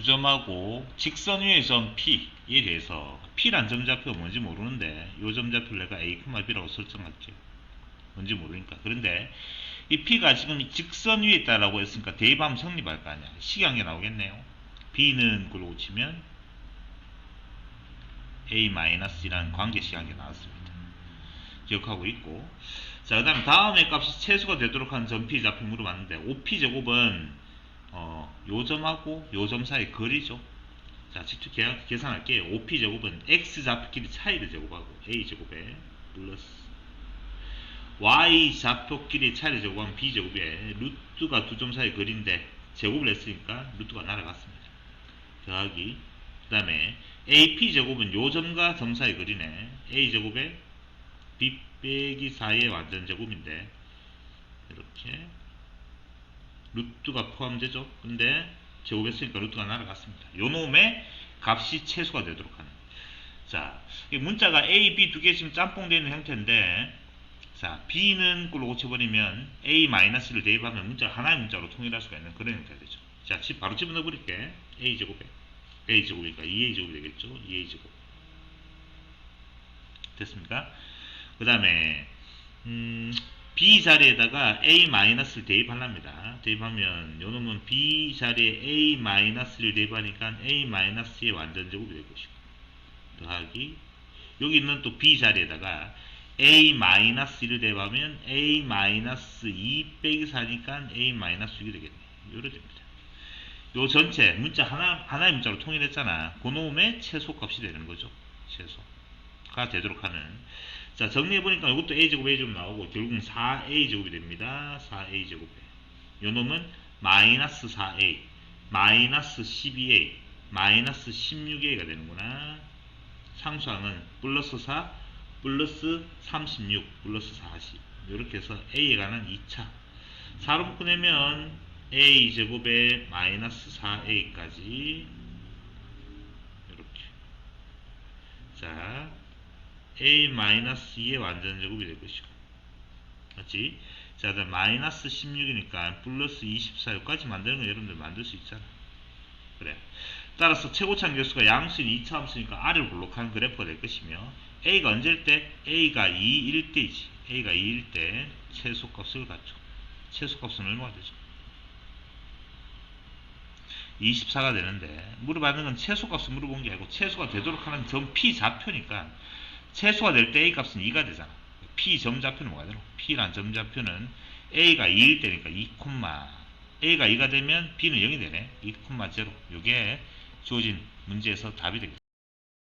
두 점하고 직선 점 P에 대해서 P란 점좌표가 뭔지 모르는데 요 점좌표를 내가 A, B라고 설정할게요. 뭔지 모르니까. 그런데 이 P가 지금 이 직선 위에 있다라고 했으니까 대입하면 성립할 거 아니야. 식양이 나오겠네요. B는 그걸로 치면 A-이라는 관계 식양이 나왔습니다. 기억하고 있고 자, 그 다음 다음에 값이 최소가 되도록 하는 점 P 좌표 물어봤는데 5P 제곱은 어, 요 점하고 요점 사이 거리죠. 자, 직접 계- 계산할게요. 5P 제곱은 X 좌표끼리 차이를 제곱하고 A 제곱에 플러스 Y 좌표끼리 차이를 제곱하면 B 제곱에 루트가 두 점 사이 거리인데 제곱을 했으니까 루트가 날아갔습니다. 더하기 그 다음에 AP 제곱은 요 점과 점 사이 거리네. A 제곱에 B 빼기 4의 완전 제곱인데 이렇게 루트가 포함되죠. 근데 제곱했으니까 루트가 날아갔습니다. 요 놈의 값이 최소가 되도록 하는. 자, 이 문자가 A, B 두 개 지금 짬뽕 되어 있는 형태인데, 자, B는 꼴로 고쳐버리면 A-를 대입하면 문자 하나의 문자로 통일할 수가 있는 그런 형태가 되죠. 자, 집 바로 집어넣어 버릴게. A 제곱에 A 제곱이니까 2A 제곱이 되겠죠. 2A 제곱. 됐습니까? 그 다음에 음, B 자리에다가 A-를 대입하랍니다. 대입하면 요 놈은 B 자리에 A-를 대입하니까 A-의 완전 제곱이 될 것이고 더하기 여기 있는 또 B 자리에다가 A-1을 대입하면 A-2 빼기 4니까 A-6이 되겠네. 요래 됩니다. 요 전체 문자 하나 하나의 문자로 통일했잖아. 그 놈의 최소 값이 되는 거죠. 최소가 되도록 하는 자 정리해 보니까 이것도 a 제곱 a 제곱 나오고 결국은 4a 제곱이 됩니다. 4a 제곱에 요 놈은 마이너스 4a 마이너스 12a 마이너스 16a가 되는구나. 상수항은 플러스 4 플러스 36 플러스 40 이렇게 해서 a에 관한 2차 4로 묶어내면 a 제곱에 마이너스 4a까지 이렇게 자 a-2의 완전 제곱이 될 것이고 맞지? 자, 그다음 마이너스 16이니까 플러스 24 여기까지 만드는 거 여러분들 만들 수 있잖아. 그래. 따라서 최고차항 개수가 양수인 2차 함수니까 R을 볼록한 그래프가 될 것이며 A가 언제일 때? A가 2일 때이지. A가 2일 때 최소값을 갖죠. 최소값은 얼마가 되죠? 24가 되는데 물어봤는 건 최소값을 물어본 게 아니고 최소가 되도록 하는 점 P 좌표니까 최소가 될 때 A 값은 2가 되잖아. P 점 좌표는 뭐가 되노? P란 점 좌표는 A가 2일 때니까 2, A가 2가 되면 B는 0이 되네. 2, 0. 요게 주어진 문제에서 답이 되겠습니다.